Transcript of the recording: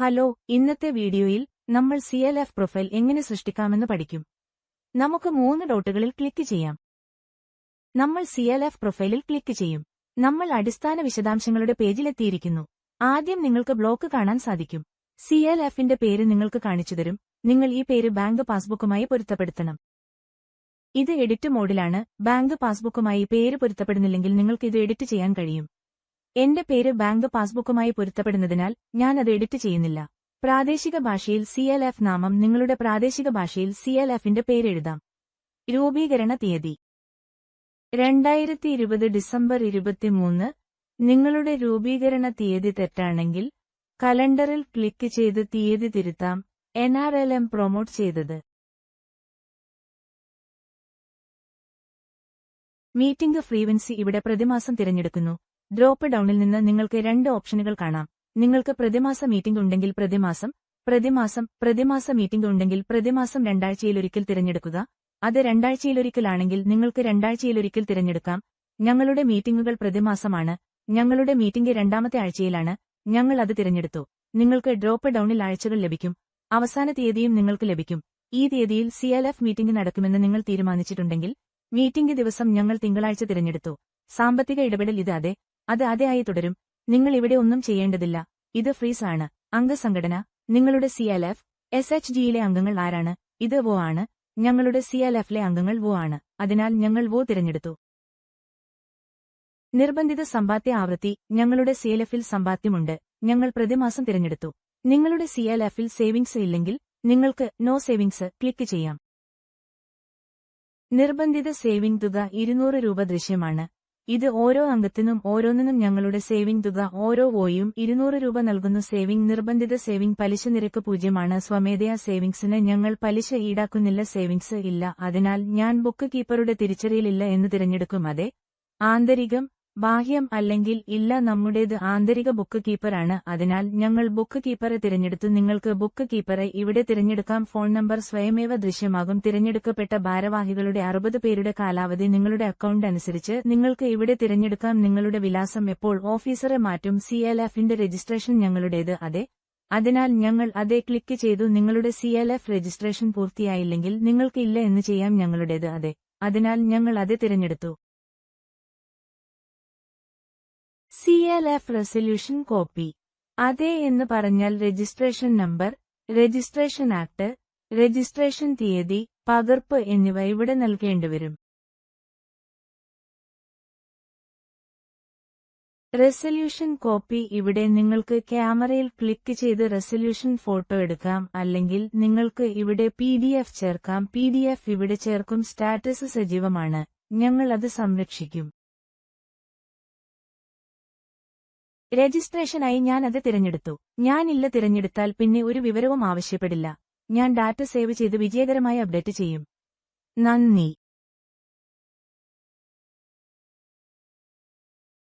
Hello ഇന്നത്തെ വീഡിയോയിൽ നമ്മൾ സി എൽ എഫ് പ്രൊഫൈൽ എങ്ങനെ സൃഷ്ടിക്കാമെന്ന് പഠിക്കും. നമുക്ക് മൂന്ന് ഡോട്ടുകളിൽ ക്ലിക്ക് ചെയ്യാം. നമ്മൾ സി എൽ എഫ് പ്രൊഫൈലിൽ ക്ലിക്ക് ചെയ്യും. നമ്മൾ അടിസ്ഥാന വിശദാംശങ്ങളുടെ പേജിലെത്തിയിരിക്കുന്നു. ആദ്യം നിങ്ങൾക്ക് ബ്ലോക്ക് കാണാൻ സാധിക്കും. സി എൽ എഫിന്റെ പേര് നിങ്ങൾക്ക് കാണിച്ചുതരും നിങ്ങൾ ഈ പേര് ബാങ്ക് പാസ്ബുക്കുമായി പൊരുത്തപ്പെടുത്തണം. ഇത് എഡിറ്റ് മോഡിലാണ്. ബാങ്ക് പാസ്ബുക്കുമായി പേര് പൊരുത്തപ്പെടുന്നില്ലെങ്കിൽ നിങ്ങൾക്ക് ഇത് എഡിറ്റ് ചെയ്യാൻ കഴിയും. എന്റെ പേര് ബാങ്ക് പാസ്ബുക്കുമായി പൊരുത്തപ്പെടുന്നതിനാൽ ഞാൻ അത് എഡിറ്റ് ചെയ്യുന്നില്ല. പ്രാദേശിക ഭാഷയിൽ സി എൽ എഫ് നാമം നിങ്ങളുടെ പ്രാദേശിക ഭാഷയിൽ സി എൽ എഫിന്റെ പേരെഴുതാം രൂപീകരണ തീയതി. രണ്ടായിരത്തി ഇരുപത് ഡിസംബർ ഇരുപത്തിമൂന്ന്. നിങ്ങളുടെ രൂപീകരണ തീയതി തെറ്റാണെങ്കിൽ കലണ്ടറിൽ ക്ലിക്ക് ചെയ്ത് തീയതി തിരുത്താം. N R L M promote ചെയ്തത്. മീറ്റിംഗ് ഫ്രീവൻസി ഇവിടെ പ്രതിമാസം തിരഞ്ഞെടുക്കുന്നു. ഡ്രോപ്പ് ഡൌണിൽ നിന്ന് നിങ്ങൾക്ക് രണ്ട് ഓപ്ഷനുകൾ കാണാം. നിങ്ങൾക്ക് പ്രതിമാസ മീറ്റിംഗ് ഉണ്ടെങ്കിൽ പ്രതിമാസം പ്രതിമാസം പ്രതിമാസ മീറ്റിംഗ് ഉണ്ടെങ്കിൽ പ്രതിമാസം രണ്ടാഴ്ചയിലൊരിക്കൽ തിരഞ്ഞെടുക്കുക. അത് രണ്ടാഴ്ചയിലൊരിക്കലാണെങ്കിൽ നിങ്ങൾക്ക് രണ്ടാഴ്ചയിലൊരിക്കൽ തിരഞ്ഞെടുക്കാം. ഞങ്ങളുടെ മീറ്റിംഗുകൾ പ്രതിമാസമാണ്. ഞങ്ങളുടെ മീറ്റിംഗ് രണ്ടാമത്തെ ആഴ്ചയിലാണ്. ഞങ്ങൾ അത് തിരഞ്ഞെടുത്തു. നിങ്ങൾക്ക് ഡ്രോപ്പ് ഡൌണിൽ ആഴ്ചകൾ ലഭിക്കും. അവസാന തീയതിയും നിങ്ങൾക്ക് ലഭിക്കും. ഈ തീയതിയിൽ സി മീറ്റിംഗ് നടക്കുമെന്ന് നിങ്ങൾ തീരുമാനിച്ചിട്ടുണ്ടെങ്കിൽ മീറ്റിംഗ് ദിവസം ഞങ്ങൾ തിങ്കളാഴ്ച തിരഞ്ഞെടുത്തു. സാമ്പത്തിക ഇടപെടൽ ഇത് അതെ അത് അതെ ആയി തുടരും. നിങ്ങൾ ഇവിടെ ഒന്നും ചെയ്യേണ്ടതില്ല. ഇത് ഫ്രീസ് ആണ്. അംഗസംഘടന. നിങ്ങളുടെ C L F S H ജിയിലെ അംഗങ്ങൾ ആരാണ്? ഇത് വോ ആണ്. ഞങ്ങളുടെ സി എൽ എഫിലെ അംഗങ്ങൾ വോ ആണ്. അതിനാൽ ഞങ്ങൾ വോ തിരഞ്ഞെടുത്തു. നിർബന്ധിത സമ്പാദ്യ ആവൃത്തി. ഞങ്ങളുടെ സി എൽ എഫിൽ സമ്പാദ്യമുണ്ട്. ഞങ്ങൾ പ്രതിമാസം തിരഞ്ഞെടുത്തു. നിങ്ങളുടെ സി എൽ എഫിൽ സേവിങ്സ് ഇല്ലെങ്കിൽ നിങ്ങൾക്ക് നോ സേവിങ്സ് ക്ലിക്ക് ചെയ്യാം. നിർബന്ധിത സേവിംഗ് തുക ഇരുന്നൂറ് രൂപ ദൃശ്യമാണ്. ഇത് ഓരോ അംഗത്തിനും ഓരോന്നിനും ഞങ്ങളുടെ സേവിംഗ് തുക ഓരോ ഓയും ഇരുന്നൂറ് രൂപ നൽകുന്നു സേവിംഗ് നിർബന്ധിത സേവിംഗ് പലിശ നിരക്ക് പൂജ്യമാണ്. സ്വമേധയാ സേവിംഗ്സിന് ഞങ്ങൾ പലിശ ഈടാക്കുന്നില്ല സേവിംഗ്സ് ഇല്ല. അതിനാൽ ഞാൻ ബുക്ക് കീപ്പറുടെ തിരിച്ചറിയലില്ല എന്ന് തിരഞ്ഞെടുക്കും. അതെ. ആന്തരികം ബാഹ്യം അല്ലെങ്കിൽ ഇല്ല നമ്മുടേത് ആന്തരിക ബുക്ക് കീപ്പറാണ്. അതിനാൽ ഞങ്ങൾ ബുക്ക് കീപ്പറെ തിരഞ്ഞെടുത്തു. നിങ്ങൾക്ക് ബുക്ക് കീപ്പറെ ഇവിടെ തിരഞ്ഞെടുക്കാം. ഫോൺ നമ്പർ സ്വയമേവ ദൃശ്യമാകും. തിരഞ്ഞെടുക്കപ്പെട്ട ഭാരവാഹികളുടെ അറുപത് പേരുടെ കാലാവധി നിങ്ങളുടെ അക്കൌണ്ട് അനുസരിച്ച് നിങ്ങൾക്ക് ഇവിടെ തിരഞ്ഞെടുക്കാം. നിങ്ങളുടെ വിലാസം എപ്പോൾ ഓഫീസറെ മാറ്റും. സി എൽ എഫിന്റെ രജിസ്ട്രേഷൻ ഞങ്ങളുടേത്. അതെ. അതിനാൽ ഞങ്ങൾ അതേ ക്ലിക്ക് ചെയ്തു. നിങ്ങളുടെ സി രജിസ്ട്രേഷൻ പൂർത്തിയായില്ലെങ്കിൽ നിങ്ങൾക്ക് ഇല്ല എന്ന് ചെയ്യാം ഞങ്ങളുടേത്. അതെ. അതിനാൽ ഞങ്ങൾ അത് തിരഞ്ഞെടുത്തു. C L F resolution copy അതെ എന്ന് പറഞ്ഞാൽ registration number registration act registration തീയതി പകർപ്പ് എന്നിവ ഇവിടെ നൽകേണ്ടിവരും റെസൊല്യൂഷൻ കോപ്പി ഇവിടെ നിങ്ങൾക്ക് ക്യാമറയിൽ ക്ലിക്ക് ചെയ്ത് റെസൊല്യൂഷൻ ഫോട്ടോ എടുക്കാം അല്ലെങ്കിൽ നിങ്ങൾക്ക് ഇവിടെ പി ചേർക്കാം. പി ഇവിടെ ചേർക്കും. സ്റ്റാറ്റസ് സജീവമാണ്. ഞങ്ങൾ അത് സംരക്ഷിക്കും. രജിസ്ട്രേഷനായി ഞാൻ അത് തിരഞ്ഞെടുത്തു. ഞാൻ ഇല്ല തിരഞ്ഞെടുത്താൽ പിന്നെ ഒരു വിവരവും ആവശ്യപ്പെടില്ല. ഞാൻ ഡാറ്റ സേവ് ചെയ്ത് വിജയകരമായി അപ്ഡേറ്റ് ചെയ്യും. നന്ദി.